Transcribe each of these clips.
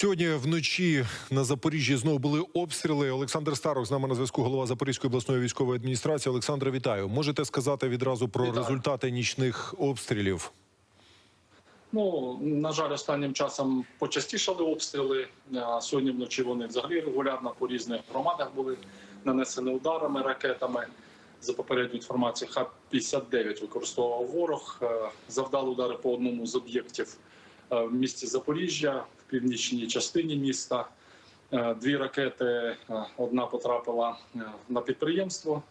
Сьогодні вночі на Запоріжжі знову були обстріли. Олександр Старок з нами на зв'язку, голова Запорізької обласної військової адміністрації. Олександр, вітаю. Можете сказати відразу про Вітаю. результати нічних обстрілів? Ну на жаль, останнім часом почастішали обстріли. А Сьогодні вночі вони взагалі регулярно по різних громадах були нанесені ударами, ракетами. За попередньою інформацією, Х-59 використовував ворог. Е, Завдали удари по одному з об'єктів в місті Запоріжжя, в північній частині міста. Е, Дві ракети, е, одна потрапила е, на підприємство.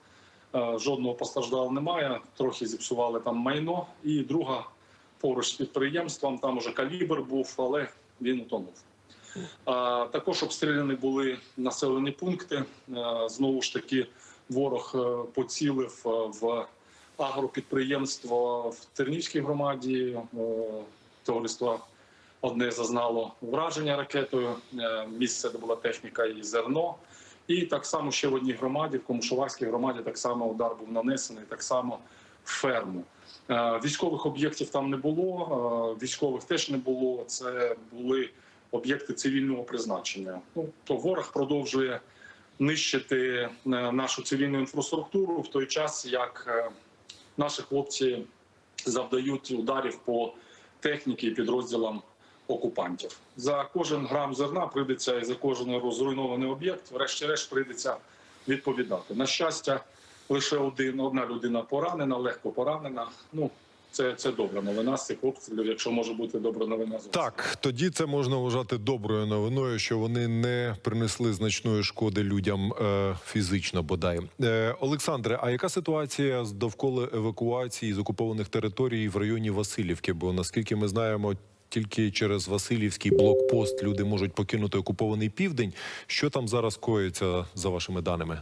Е, Жодного постраждалого немає. Трохи зіпсували там майно. І друга поруч з підприємством. Там уже калібр був, але він утонув. Також обстріляні були населені пункти. Е, Знову ж таки, ворог е, поцілив е, в агропідприємство в Тернівській громаді. Товариство одне зазнало враження ракетою. Е, Місце, де була техніка і зерно. І так само ще в одній громаді, в Комушуварській громаді, так само удар був нанесений, так само в ферму. Е, Військових об'єктів там не було, е, військових теж не було. Це були об'єкти цивільного призначення. Ну то ворог продовжує нищити нашу цивільну інфраструктуру в той час, як наші хлопці завдають ударів по техніці і підрозділам окупантів. За кожен грам зерна прийдеться і за кожен розруйнований об'єкт, врешті-решт прийдеться відповідати. На щастя, лише один одна людина поранена, легко поранена. Ну це, це добра новина з цих обстрілів, якщо може бути добра новина. Так, тоді це можна вважати доброю новиною, що вони не принесли значної шкоди людям е, фізично. Бодай е, Олександре. А яка ситуація з довкола евакуації з окупованих територій в районі Васильівки? Бо наскільки ми знаємо. Тільки через Васильівський блокпост люди можуть покинути окупований південь. Що там зараз коїться за вашими даними?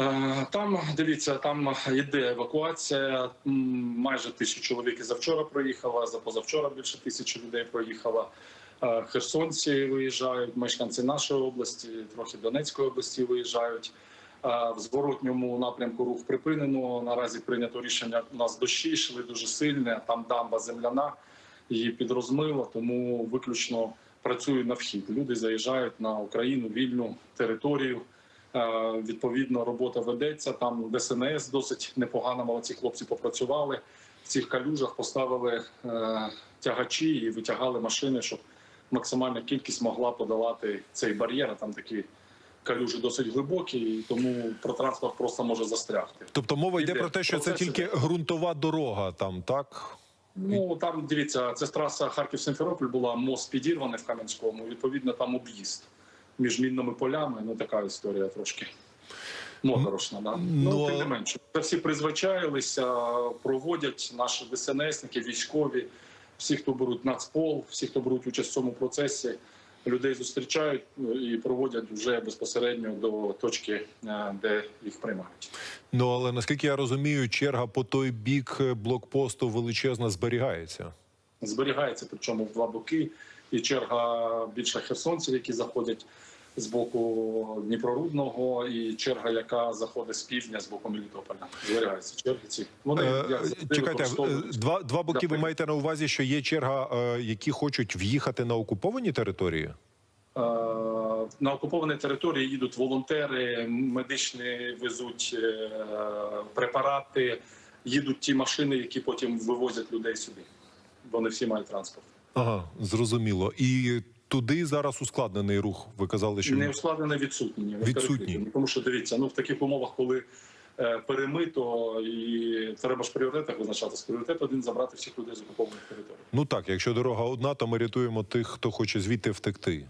Е, Там дивіться, там йде евакуація. Майже тисячу чоловік і завчора проїхала. За позавчора більше тисячі людей проїхала. Е, Херсонці виїжджають, мешканці нашої області, трохи Донецької області виїжджають. Е, В зворотньому напрямку рух припинено. Наразі прийнято рішення. У нас дощі йшли дуже сильне. Там дамба земляна, її підрозмило, тому виключно працює на вхід. Люди заїжджають на Україну, вільну територію. Е, Відповідно, робота ведеться. Там ДСНС досить непогано. Молодці хлопці попрацювали в цих калюжах, поставили е, тягачі і витягали машини, щоб максимальна кількість могла подолати цей бар'єр. Там такі калюжі досить глибокі, і тому про транспорт просто може застрягти. Тобто мова йде про те, що це тільки ґрунтова дорога, там так Ну там дивіться, це траса Харків-Симферополь була мост підірваний в Кам'янському. Відповідно, там об'їзд між мінними полями. Ну така історія трошки. Моторошна, да? Ну, ну тим не менше. Це всі призвичаїлися, проводять наші ДСНСники, військові, всі, хто беруть нацпол, всі, хто беруть участь в цьому процесі, людей зустрічають ну, і проводять вже безпосередньо до точки, е, де їх приймають. Ну але наскільки я розумію, черга по той бік блокпосту величезна зберігається. зберігається, причому в два боки. І черга більше херсонців, які заходять з боку Дніпрорудного, і черга, яка заходить з півдня з боку Мелітополя. Зберігаються черги ці. Вони Е, як завжди, чекайте, е, два, два боки. Ви маєте на увазі, що є черга, е, які хочуть в'їхати на окуповані території? На окупованій території їдуть волонтери, медичні везуть е, препарати, їдуть ті машини, які потім вивозять людей сюди. Вони всі мають транспорт. Ага, зрозуміло. І туди зараз ускладнений рух. Ви казали, що не ускладнене відсутні. Відсутні. Тому що дивіться, ну в таких умовах, коли е, перемито, і треба ж пріоритетах з Пріоритет один забрати всіх людей з окупованих територій. ну так, якщо дорога одна, то ми рятуємо тих, хто хоче звідти втекти.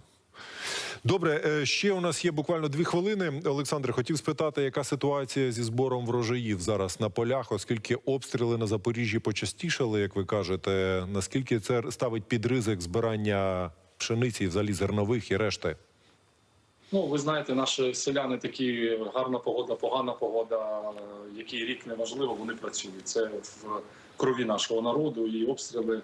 Добре, е, ще у нас є буквально дві хвилини. Олександре, хотів спитати, яка ситуація зі збором врожаїв зараз на полях, оскільки обстріли на Запоріжжі почастішали, як ви кажете. Наскільки це ставить під ризик збирання пшениці, взагалі зернових і решти? Ну ви знаєте, наші селяни такі гарна погода, погана погода, який рік неважливо, вони працюють. Це в крові нашого народу і обстріли.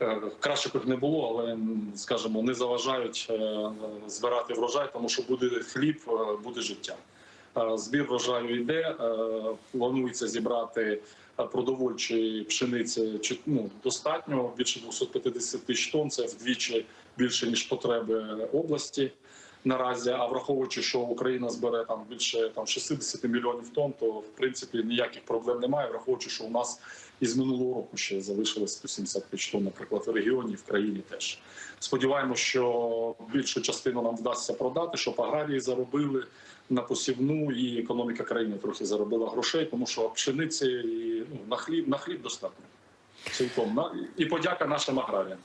Е, Краще б не було, але скажімо, не заважають е, збирати врожай, тому що буде хліб, е, буде життя. Збір врожаю йде. Планується зібрати продовольчої пшениці ну, достатньо більше 250 тисяч тонн. Це вдвічі більше ніж потреби області наразі. А враховуючи, що Україна збере там більше там 60 мільйонів тонн, то в принципі ніяких проблем немає. Враховуючи, що у нас із минулого року ще залишилось 170 тисяч тонн, наприклад, в регіоні, в країні теж. Сподіваємося, що більшу частину нам вдасться продати, щоб аграрії заробили на посівну, і економіка країни трохи заробила грошей, тому що пшениці і ну, на хліб на хліб достатньо. Цілком і подяка нашим аграріям,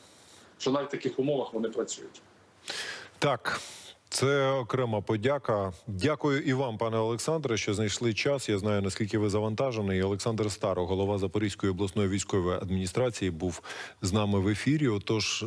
що навіть в таких умовах вони працюють. Так, це окрема подяка. Дякую і вам, пане Олександре, що знайшли час. Я знаю наскільки ви завантажений. Олександр Старо, голова Запорізької обласної військової адміністрації, був з нами в ефірі. Отож.